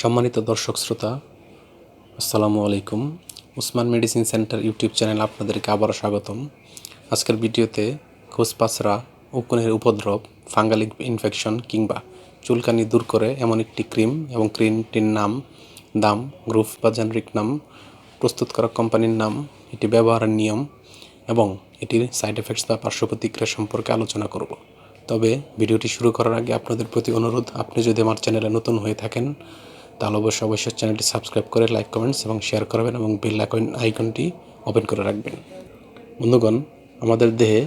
সম্মানিত দর্শক শ্রোতা, আসসালামু আলাইকুম। Usman medicine centre YouTube channel আপনাদেরকে আবারও স্বাগতম। আজকের ভিডিওতে খোসপাসরা উকুনের উপদ্রব ফাঙ্গালিক ইনফেকশন কিংবা চুলকানি দূর করে এমন একটি ক্রিম এবং ক্রিমটির নাম, দাম গ্রুপ বা জেনারিক নাম, প্রস্তুত করা কোম্পানির নাম, এটি ব্যবহারের নিয়ম এবং এটির সাইড এফেক্টস বা পার্শ্ব প্রতিক্রিয়া সম্পর্কে আলোচনা করব। তবে ভিডিওটি শুরু করার আগে আপনাদের প্রতি অনুরোধ, আপনি যদি আমার চ্যানেলে নতুন হয়ে থাকেন তাহলে অবশ্যই অবশ্যই চ্যানেলটি সাবস্ক্রাইব করে লাইক, কমেন্টস এবং শেয়ার করবেন এবং বেল আইকন, আইকনটি ওপেন করে রাখবেন। বন্ধুগণ, আমাদের দেহে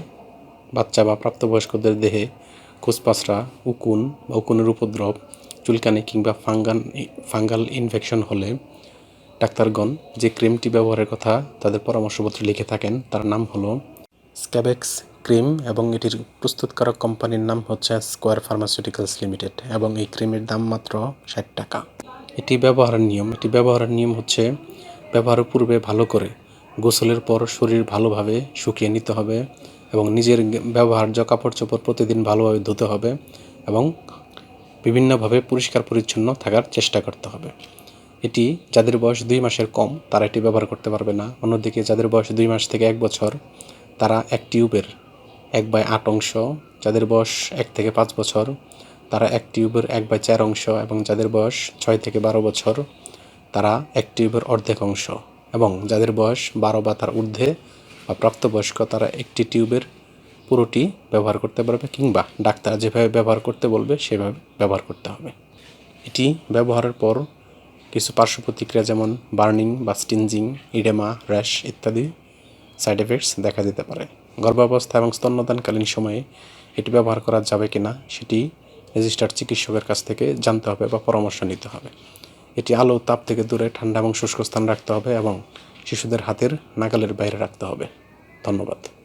বাচ্চা বা প্রাপ্তবয়স্কদের দেহে কুসপাসরা উকুন বা উকুনের উপদ্রব, চুলকানি কিংবা ফাঙ্গান, ফাঙ্গাল ইনফেকশন হলে ডাক্তারগণ যে ক্রিমটি ব্যবহারের কথা তাদের পরামর্শপত্রে লিখে থাকেন, তার নাম হলো স্ক্যাবেক্স ক্রিম এবং এটির প্রস্তুতকারক কোম্পানির নাম হচ্ছে স্কোয়ার ফার্মাসিউটিক্যালস লিমিটেড এবং এই ক্রিমের দাম মাত্র ষাট টাকা। এটি ব্যবহারের নিয়ম। এটি ব্যবহারের নিয়ম হচ্ছে ব্যবহারের পূর্বে ভালো করে, গোসলের পর শরীর ভালোভাবে শুকিয়ে নিতে হবে এবং নিজের ব্যবহার্য কাপড় চোপড় প্রতিদিন ভালোভাবে ধুতে হবে এবং বিভিন্নভাবে পরিষ্কার পরিচ্ছন্ন থাকার চেষ্টা করতে হবে। এটি যাদের বয়স দুই মাসের কম, তারা এটি ব্যবহার করতে পারবে না। অন্যদিকে যাদের বয়স দুই মাস থেকে এক বছর, তারা এক টিউবের এক বাই আট অংশ, যাদের বয়স এক থেকে পাঁচ বছর তারা এক টিউবের এক বা চার অংশ এবং যাদের বয়স ছয় থেকে বারো বছর, তারা এক টিউবের অর্ধেক অংশ এবং যাদের বয়স বারো বা তার ঊর্ধ্বে বা প্রাপ্তবয়স্ক, তারা একটি টিউবের পুরোটি ব্যবহার করতে পারবে কিংবা ডাক্তার যেভাবে ব্যবহার করতে বলবে, সেভাবে ব্যবহার করতে হবে। এটি ব্যবহারের পর কিছু পার্শ্ব প্রতিক্রিয়া যেমন বার্নিং বা স্টিনজিং, ইডেমা, র্যাশ ইত্যাদি সাইড এফেক্টস দেখা দিতে পারে। গর্ভাবস্থা এবং স্তন্যদানকালীন সময়ে এটি ব্যবহার করা যাবে কিনা, সেটি রেজিস্টার্ড চিকিৎসকের কাছ থেকে জানতে হবে বা পরামর্শ নিতে হবে। এটি আলো তাপ থেকে দূরে, ঠান্ডা এবং শুষ্ক স্থান রাখতে হবে এবং শিশুদের হাতের নাগালের বাইরে রাখতে হবে। ধন্যবাদ।